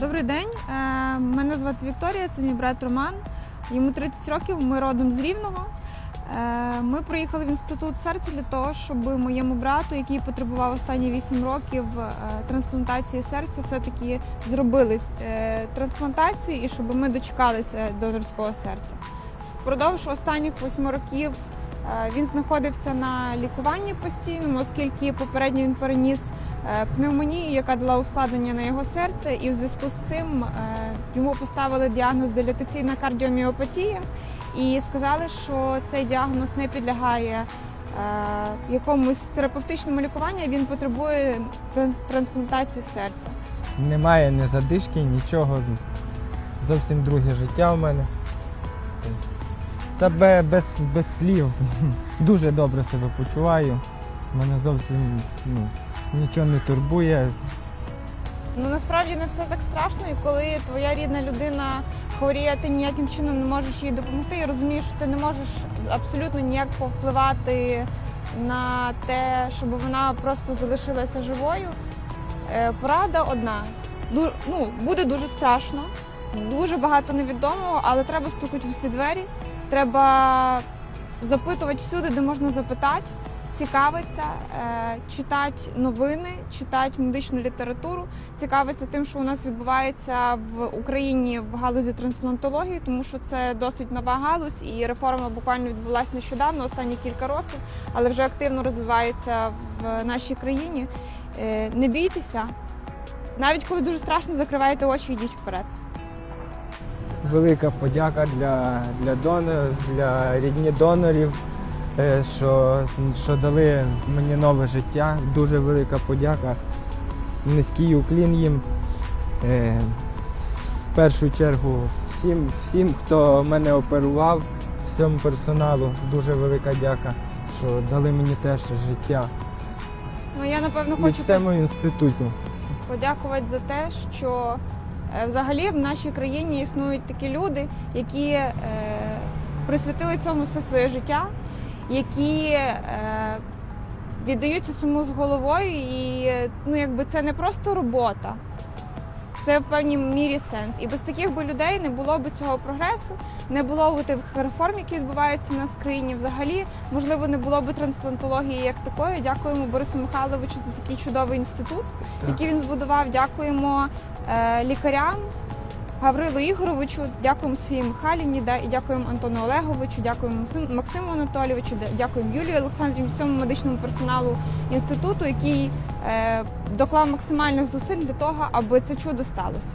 Добрий день. Е, Мене звати Вікторія, це мій брат Роман. Йому 30 років, ми родом з Рівного. Е, Ми приїхали в інститут серця для того, щоб моєму брату, який потребував останні 8 років е, трансплантації серця, все-таки зробили трансплантацію і щоб ми дочекалися донорського серця. Впродовж останніх 8 років він знаходився на лікуванні постійному, оскільки попередньо він переніс е, пневмонію, яка дала ускладнення на його серце, і в зв'язку з цим е, йому поставили діагноз дилатаційна кардіоміопатія і сказали, що цей діагноз не підлягає е, якомусь терапевтичному лікуванню, він потребує трансплантації серця. Немає ні задишки, нічого. Зовсім друге життя в мене. Та без, без слів. Дуже добре себе почуваю. Мене зовсім ну, нічого не турбує. Ну насправді не все так страшно, і коли твоя рідна людина хворіє, ти ніяким чином не можеш їй допомогти. І розумієш, що ти не можеш абсолютно ніяк повпливати на те, щоб вона просто залишилася живою. Е, Порада одна. Ну, буде дуже страшно, дуже багато невідомого, але треба стукати в усі двері. Треба запитувати всюди, де можна запитати цікавиться, е, читати новини, читати медичну літературу, цікавиться тим, що у нас відбувається в Україні в галузі трансплантології, тому що це досить нова галузь, і реформа буквально відбулася нещодавно, останні кілька років, але вже активно розвивається в нашій країні. Е, Не бійтеся, навіть коли дуже страшно, закривайте очі йдіть вперед. Велика подяка для, для донорів, для рідні донорів, що, що дали мені нове життя. Дуже велика подяка. Низький уклін їм. Е, В першу чергу всім, всім, хто мене оперував, всьому персоналу дуже велика дяка, що дали мені теж життя. Ну я напевно І хочу всьому інституту. подякувати за те, що е, взагалі в нашій країні існують такі люди, які е, присвятили цьому все своє життя, які е, віддаються цьому з головою, і ну, якби це не просто робота. Це в певній мірі сенс. І без таких би людей не було б цього прогресу, не було б тих реформ, які відбуваються в країні. Взагалі, можливо, не було б трансплантології як такої. Дякуємо Борису Михайловичу за такий чудовий інститут, який він збудував. Дякуємо е, лікарям. Гаврилу Ігоровичу, дякуємо Софії Михайлівні, да, і дякуємо Антону Олеговичу, дякуємо Максиму Анатолійовичу, дякуємо Юлію Олександрівні, всьому медичному персоналу інституту, який е, доклав максимальних зусиль для того, аби це чудо сталося.